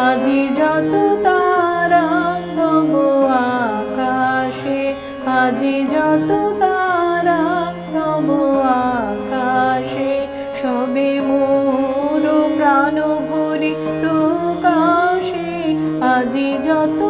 আজি যত তারা আকাশে, আজি যত তারা তব আকাশে, সবে মোর প্রাণ ভরে প্রকাশে, আজি যত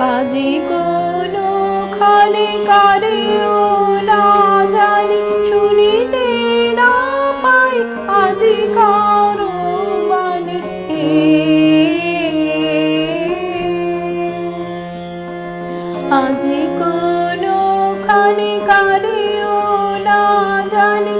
আজি কোনো খালি কারেও না জানি, শুনিতে না পাই আজি কারও মানে আজি কোন খানি কারেও না জানি